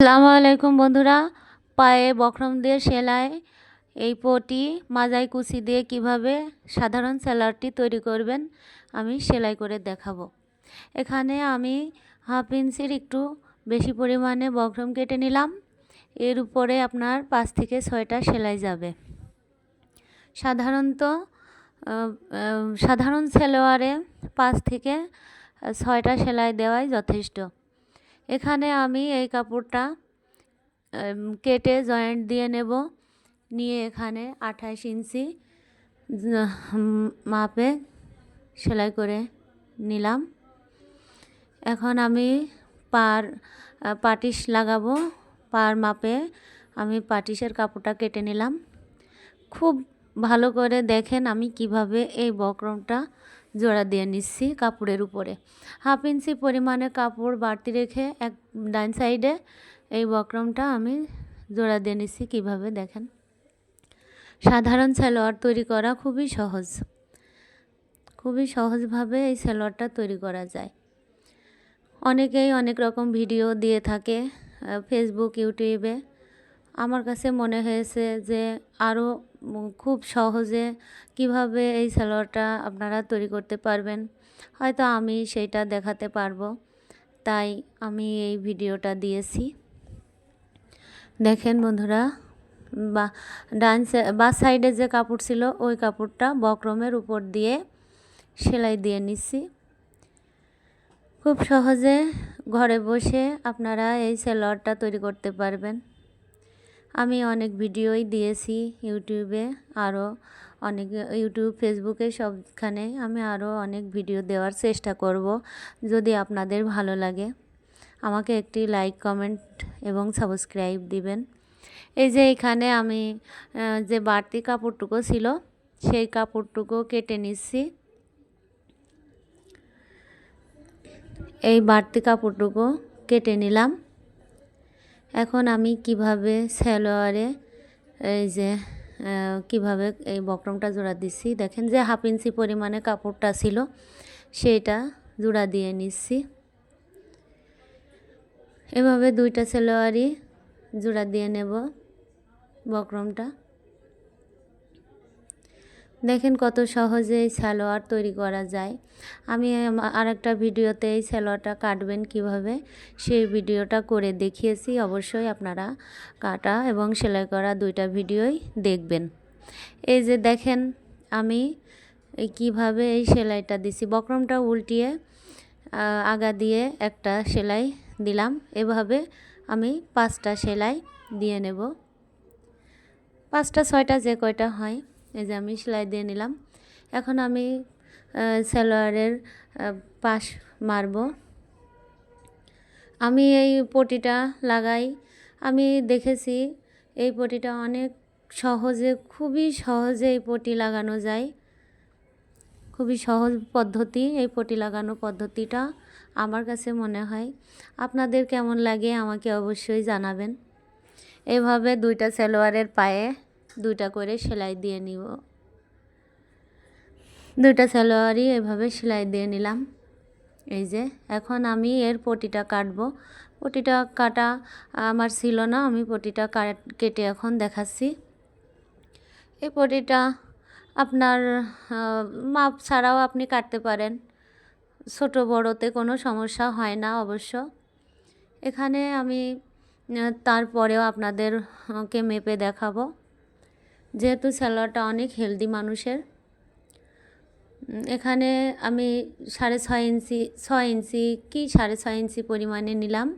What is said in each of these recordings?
আসসালামু আলাইকুম বন্ধুরা। পায়ে বক্রম দিয়ে সেলাই, এই পটি, মাজাই কুচি দিয়ে কীভাবে সাধারণ সেলারটি তৈরি করবেন, আমি সেলাই করে দেখাবো। এখানে আমি হাফ ইঞ্চির একটু বেশি পরিমাণে বক্রম কেটে নিলাম। এর উপরে আপনার পাঁচ থেকে ছয়টা সেলাই যাবে। সাধারণত সাধারণ সেলোয়ারে পাঁচ থেকে ছয়টা সেলাই দেওয়াই যথেষ্ট। এখানে আমি এই কাপড়টা কেটে জয়েন্ট দিয়ে নেব। নিয়ে এখানে আঠাশ ইঞ্চি মাপে সেলাই করে নিলাম। এখন আমি পার পাটিশ লাগাবো। পার মাপে আমি পাটিশের কাপড়টা কেটে নিলাম। খুব ভালো করে দেখেন আমি কীভাবে এই বক্রমটা জোড়া দিয়ে নিচ্ছি কাপড়ের উপরে। হাফ ইঞ্চি পরিমাণে কাপড় বাড়তি রেখে এক ডান সাইডে এই বক্রমটা আমি জোড়া দিয়ে নিচ্ছি কীভাবে দেখেন। সাধারণ সালোয়ার তৈরি করা খুবই সহজ। খুবই সহজভাবে এই সালোয়ারটা তৈরি করা যায়। অনেকেই অনেক রকম ভিডিও দিয়ে থাকে ফেসবুক ইউটিউবে আমার কাছে মনে হয়েছে যে আরও খুব সহজে কীভাবে এই সালোয়ারটা আপনারা তৈরি করতে পারবেন, হয়তো আমি সেইটা দেখাতে পারব। তাই আমি এই ভিডিওটা দিয়েছি। দেখেন বন্ধুরা, বা ডান বা সাইডে যে কাপড় ছিল, ওই কাপড়টা বক্রমের উপর দিয়ে সেলাই দিয়ে নিচ্ছি। খুব সহজে ঘরে বসে আপনারা এই সেলোয়ারটা তৈরি করতে পারবেন। আমি অনেক ভিডিওই দিয়েছি ইউটিউবে আরও অনেক, ইউটিউব ফেসবুকে সবখানে আমি আরও অনেক ভিডিও দেওয়ার চেষ্টা করব যদি আপনাদের ভালো লাগে। আমাকে একটি লাইক কমেন্ট এবং সাবস্ক্রাইব দিবেন। এই যে এখানে আমি যে বাড়তি কাপড়টুকু ছিল সেই কাপড়টুকু কেটে নিচ্ছি। এই বাড়তি কাপড়টুকু কেটে নিলাম। এখন আমি কীভাবে স্যালোয়ারে এই যে কীভাবে এই বক্রমটা জোড়া দিচ্ছি দেখেন যে হাফ ইঞ্চি পরিমাণে কাপড়টা ছিল, সেটা জোড়া দিয়ে নিচ্ছি। এভাবে দুইটা সেলোয়ারই জোড়া দিয়ে নেব বক্রমটা। দেখেন কত সহজে সালোয়ার তৈরি করা যায়। আমি আর একটা ভিডিওতে এই সালোয়ারটা কাটবেন কীভাবে, সেই ভিডিওটা করে দেখিয়েছি। অবশ্যই আপনারা কাটা এবং সেলাই করা দুইটা ভিডিওই দেখবেন। এই যে দেখেন, আমি কীভাবে এই সেলাইটা দিছি। বক্রমটা উল্টিয়ে আগা দিয়ে একটা সেলাই দিলাম। এভাবে আমি পাঁচটা সেলাই দিয়ে নেব। পাঁচটা, ছয়টা যে কয়টা হয় এই যে আমি সেলাই দিয়ে নিলাম। এখন আমি সালোয়ারের পাশ মারব। আমি এই পটিটা লাগাই। আমি দেখেছি এই পটিটা অনেক সহজে, খুবই সহজে এই পটি লাগানো যায়। খুবই সহজ পদ্ধতি এই পটি লাগানো পদ্ধতিটা আমার কাছে মনে হয়। আপনাদের কেমন লাগে আমাকে অবশ্যই জানাবেন। এভাবে দুইটা সালোয়ারের পায়ে দুইটা করে সেলাই দিয়ে নিব। দুইটা সালোয়ারই এভাবে সেলাই দিয়ে নিলাম। এই যে, এখন আমি এর পটিটা কাটবো। পটিটা কাটা আমার ছিল না, আমি পটিটা কেটে এখন দেখাচ্ছি। এই পটিটা আপনার মাপ ছাড়াও আপনি কাটতে পারেন। ছোট বড়তে কোনো সমস্যা হয় না অবশ্য। এখানে আমি তারপরেও আপনাদেরকে মেপে দেখাবো। যেহেতু স্যালোয়ারটা অনেক হেলদি মানুষের এখানে আমি সাড়ে ছয় ইঞ্চি ছয় ইঞ্চি কি সাড়ে ছয় ইঞ্চি পরিমাণে নিলাম।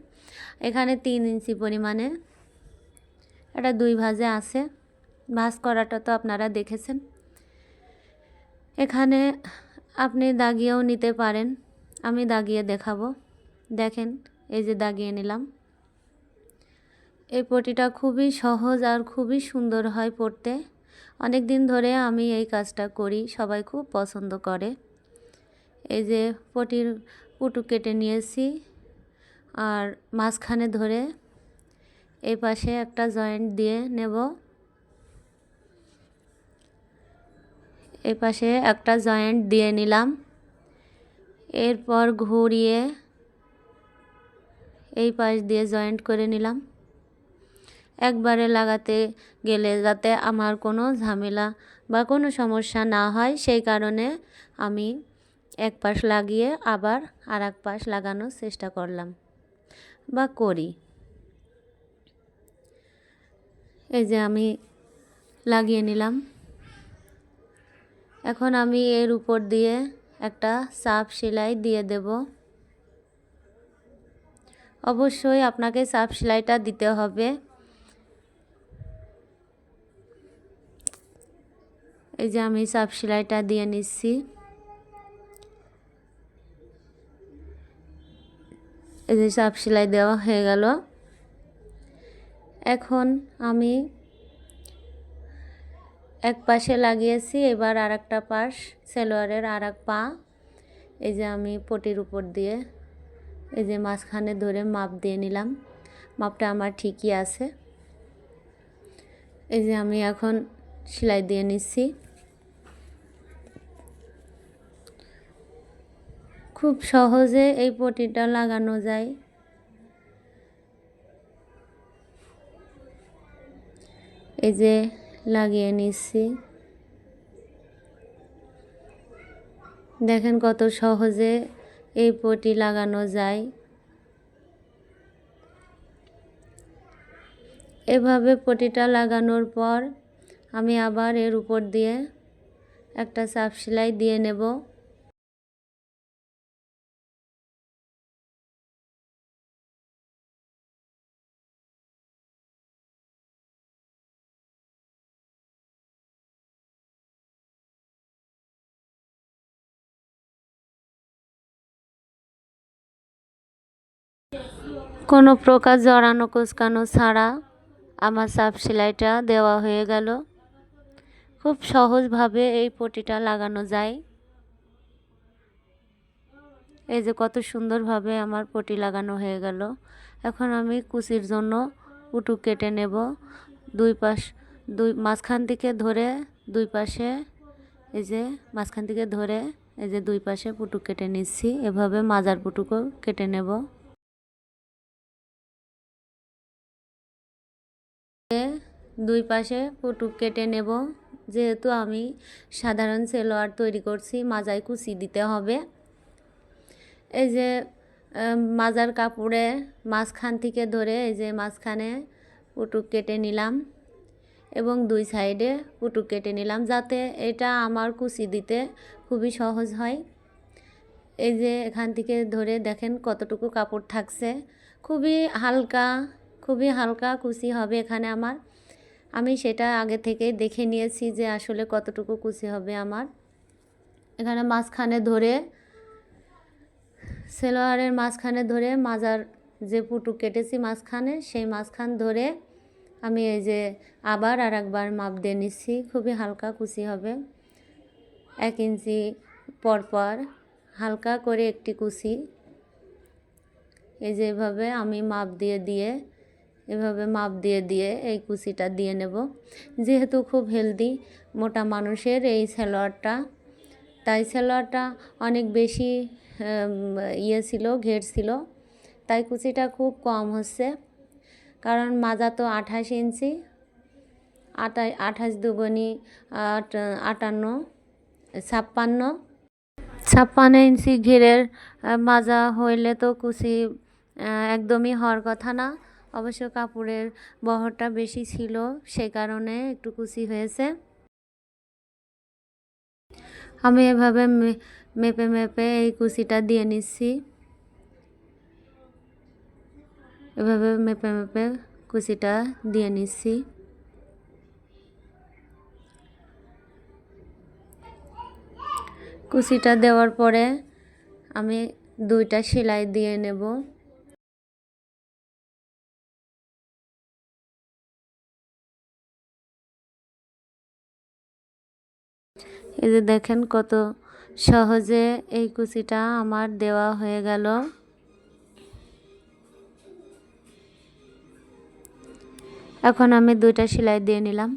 এখানে তিন ইঞ্চি পরিমাণে। এটা দুই ভাজে আছে। ভাজ করাটা তো আপনারা দেখেছেন। এখানে আপনি দাগিয়েও নিতে পারেন। আমি দাগিয়ে দেখাবো। দেখেন, এই যে দাগিয়ে নিলাম। এই পটিটা খুবই সহজ আর খুবই সুন্দর হয় পড়তে। অনেক দিন ধরে আমি এই কাজটা করি, সবাই খুব পছন্দ করে। এই যে পটির পুটু কেটে নিয়েছি আর মাঝখানে ধরে এই পাশে একটা জয়েন্ট দিয়ে নেব। এই পাশে একটা জয়েন্ট দিয়ে নিলাম। এরপর ঘুরিয়ে এই পাশ দিয়ে জয়েন্ট করে নিলাম। একবারে লাগাতে গেলে যাতে আমার কোনো ঝামেলা বা কোনো সমস্যা না হয়, সেই কারণে আমি এক পাশ লাগিয়ে আবার আর এক পাশ লাগানোর চেষ্টা করলাম বা করি। এই যে আমি লাগিয়ে নিলাম। এখন আমি এর উপর দিয়ে একটা সাপ সেলাই দিয়ে দেব। অবশ্যই আপনাকে সাপ সেলাইটা দিতে হবে। এই যে আমি সাপ সেলাইটা দিয়ে নিচ্ছি। এই যে সাপ সেলাই দেওয়া হয়ে গেল। এখন আমি এক পাশে লাগিয়েছি, এবার আর একটা পাশ সেলোয়ারের আর এক পা। এই যে আমি পটির উপর দিয়ে এই যে মাঝখানে ধরে মাপ দিয়ে নিলাম। মাপটা আমার ঠিকই আছে। এই যে আমি এখন সেলাই দিয়ে নিচ্ছি। খুব সহজে এই পটিটা লাগানো যায়। এই যে লাগিয়ে নিচ্ছি। দেখেন কত সহজে এই পটি লাগানো যায়। এভাবে পটিটা লাগানোর পর আমি আবার এর উপর দিয়ে একটা সাপ সেলাই দিয়ে নেব। কোনো প্রকার জড়ানো কুচকানো ছাড়া আমার সাপ সেলাইটা দেওয়া হয়ে গেল। খুব সহজভাবে এই পটিটা লাগানো যায়। এই যে কত সুন্দরভাবে আমার পটি লাগানো হয়ে গেল। এখন আমি কুচির জন্য উটুক কেটে নেব। দুই পাশ, দুই, মাঝখান থেকে ধরে দুই পাশে, এই যে মাঝখান থেকে ধরে এই যে দুই পাশে পুটুক কেটে নিচ্ছি। এভাবে মাজার পুটুকও কেটে নেব। দুই পাশে পুটুক কেটে নেব। যেহেতু আমি সাধারণ সেলোয়ার তৈরি করছি, মাজায় কুচি দিতে হবে। এই যে মাজার কাপড়ে মাঝখান থেকে ধরে এই যে মাঝখানে পুটুক কেটে নিলাম এবং দুই সাইডে পুটুক কেটে নিলাম যাতে এটা আমার কুচি দিতে খুবই সহজ হয়। এই যে এখান থেকে ধরে দেখেন কতটুকু কাপড় থাকছে। খুবই হালকা খুবই হালকা কুচি হবে এখানে আমার। আমি সেটা আগে থেকে দেখে নিয়েছি যে আসলে কতটুকু কুচি হবে আমার। এখানে মাঝখানে ধরে, সেলোয়ারের মাঝখানে ধরে মাজার যে পুটু কেটেছি মাঝখানে, সেই মাঝখান ধরে আমি এই যে আবার আর একবার মাপ দিয়ে নিচ্ছি, খুবই হালকা কুচি হবে। এক ইঞ্চি পরপর হালকা করে একটি কুচি। এই যেভাবে আমি মাপ দিয়ে দিয়ে এভাবে মাপ দিয়ে দিয়ে এই কুচিটা দিয়ে নেব। যেহেতু খুব হেলদি মোটা মানুষের এই সালোয়ারটা তাই সালোয়ারটা অনেক বেশি ইয়ে ছিল, ঘের ছিল, তাই কুচিটা খুব কম হচ্ছে। কারণ মাজা তো আঠাশ ইঞ্চি আটাই আঠাশ দুগুনি আট, আটান্ন, ছাপ্পান্ন। ছাপ্পান্ন ইঞ্চি ঘেরের মাজা হইলে তো কুচি একদমই হওয়ার কথা না। অবশ্য কাপড়ের বহরটা বেশি ছিল, সে কারণে একটু কুচি হয়েছে। আমি এভাবে মেপে মেপে এই কুচিটা দিয়ে নিচ্ছি। এভাবে মেপে মেপে কুচিটা দিয়ে নিচ্ছি। কুচিটা দেওয়ার পরে আমি দুইটা সেলাই দিয়ে নেব। এই যে দেখেন কত সহজে এই কুচিটা আমার দেওয়া হয়ে গেল। এখন আমি দুইটা সেলাই দিয়ে নিলাম।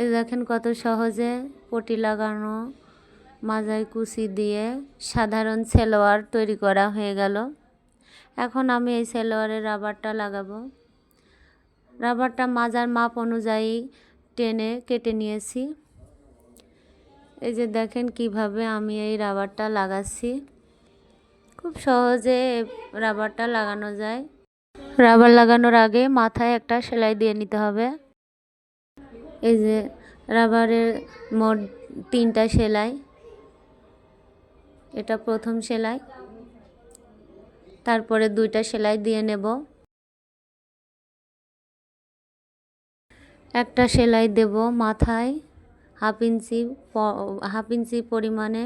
এই দেখেন কত সহজে পটি লাগানো, মাজায় কুচি দিয়ে সাধারণ সেলোয়ার তৈরি করা হয়ে গেল। এখন আমি এই সেলোয়ারের রাবারটা লাগাবো। রাবারটা মাজার মাপ অনুযায়ী টেনে কেটে নিয়েছি। এই যে দেখেন কীভাবে আমি এই রাবারটা লাগাচ্ছি। খুব সহজে রাবারটা লাগানো যায়। রাবার লাগানোর আগে মাথায় একটা সেলাই দিয়ে নিতে হবে। এই যে রাবারের মোট তিনটা সেলাই। এটা প্রথম সেলাই। তারপরে দুইটা সেলাই দিয়ে নেব। একটা সেলাই দেব মাথায়। হাফ ইঞ্চি হাফ ইঞ্চি পরিমাণে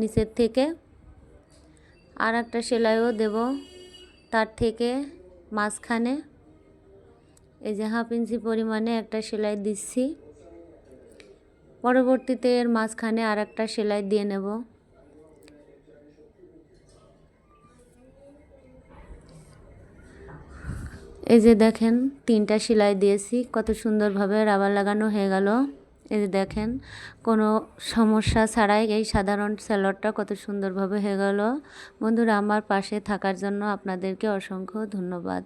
নিচের থেকে আর একটা সেলাইও দেব। তার থেকে মাঝখানে এই যে হাফ ইঞ্চি পরিমাণে একটা সেলাই দিচ্ছি। পরবর্তীতে এর মাঝখানে আর একটা সেলাই দিয়ে নেব। এই যে দেখেন, তিনটা সেলাই দিয়েছি। কত সুন্দরভাবে রাবার লাগানো হয়ে গেল। এই যে দেখেন, কোনো সমস্যা ছাড়াই এই সাধারণ স্যালোয়ারটা কত সুন্দরভাবে হয়ে গেল। বন্ধুরা, আমার পাশে থাকার জন্য আপনাদেরকে অসংখ্য ধন্যবাদ।